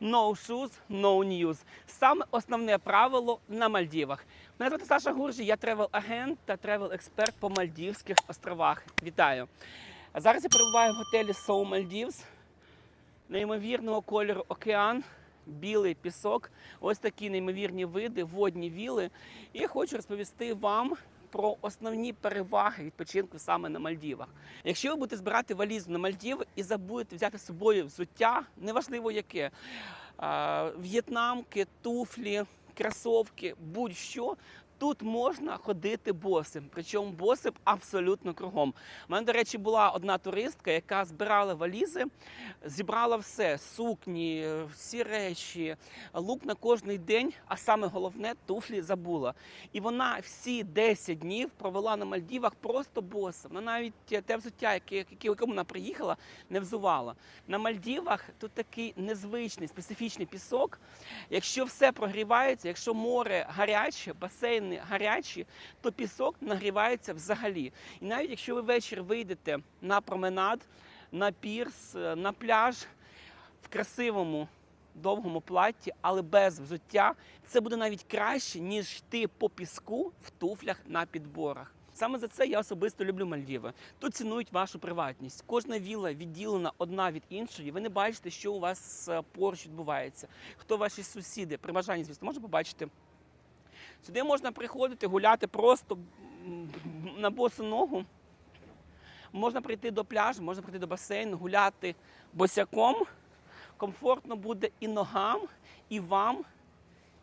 No shoes, no news. Саме основне правило на Мальдівах. Мене звати Саша Гуржі, я тревел-агент та тревел-експерт по Мальдівських островах. Вітаю! Зараз я перебуваю в готелі Soul Maldives. Неймовірного кольору океан, білий пісок, ось такі неймовірні види, водні віли. І я хочу розповісти вам про основні переваги відпочинку саме на Мальдівах. Якщо ви будете збирати валізу на Мальдіви і забудете взяти з собою взуття, неважливо яке, в'єтнамки, туфлі, кросовки, будь-що. Тут можна ходити босим, причому босим абсолютно кругом. У мене, до речі, була одна туристка, яка збирала валізи, зібрала все: сукні, всі речі, лук на кожний день, а саме головне туфлі забула. І вона всі 10 днів провела на Мальдівах просто босом. Вона навіть те взуття, яке, яке, якому вона приїхала, не взувала. На Мальдівах тут такий незвичний, специфічний пісок. Якщо все прогрівається, якщо море гаряче, басейни гарячі, то пісок нагрівається взагалі. І навіть якщо ви ввечері вийдете на променад, на пірс, на пляж в красивому довгому платі, але без взуття, це буде навіть краще, ніж йти по піску в туфлях на підборах. Саме за це я особисто люблю Мальдіви. Тут цінують вашу приватність. Кожна віла відділена одна від іншої. Ви не бачите, що у вас е, поруч відбувається. Хто ваші сусіди? При бажанні, звісно, можна побачити. Сюди можна приходити, гуляти просто на босу ногу. Можна прийти до пляжу, можна прийти до басейну, гуляти босяком. Комфортно буде і ногам, і вам.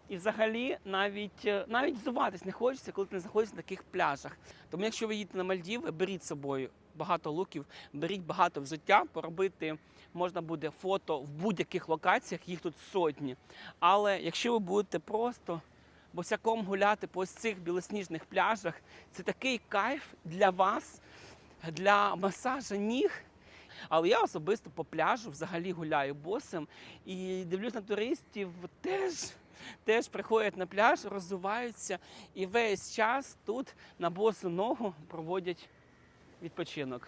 І взагалі навіть, е, навіть взуватись не хочеться, коли ти не знаходишся на таких пляжах. Тому якщо ви їдете на Мальдіви, беріть з собою багато луків, беріть багато взуття, поробити можна буде фото в будь-яких локаціях, їх тут сотні. Але якщо ви будете просто босяком гуляти по ось цих білосніжних пляжах, це такий кайф для вас, для масажа ніг. Але я особисто по пляжу взагалі гуляю босим і дивлюсь на туристів, теж, теж приходять на пляж, роззуваються і весь час тут на босу ногу проводять відпочинок.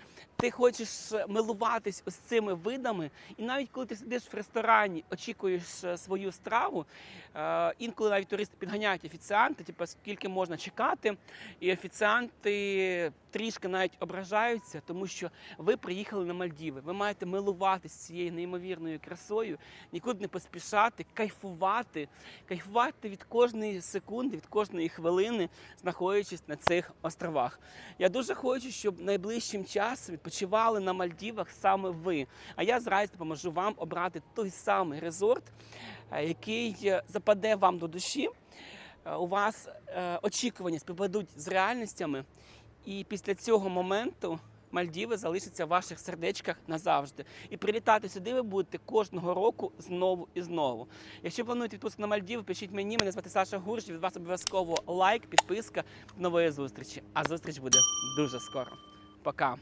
Ти хочеш милуватись ось цими видами, і навіть коли ти сидиш в ресторані, очікуєш е, свою страву, е, інколи навіть туристи підганяють офіціанти, типу, скільки можна чекати, і офіціанти трішки навіть ображаються, тому що ви приїхали на Мальдіви. Ви маєте милуватись цією неймовірною красою, нікуди не поспішати, кайфувати, кайфувати від кожної секунди, від кожної хвилини, знаходячись на цих островах. Я дуже хочу, щоб найближчим часом відпочивали на Мальдівах саме ви. А я зразу допоможу вам обрати той самий резорт, е, який е, западе вам до душі. Е, У вас очікування співпадуть з реальностями, і після цього моменту Мальдіви залишаться в ваших сердечках назавжди. І прилітати сюди ви будете кожного року знову і знову. Якщо плануєте відпустку на Мальдіви, пишіть мені. Мене звати Саша Гурж. Від вас обов'язково лайк, підписка. Нової зустрічі. А зустріч буде дуже скоро. Пока.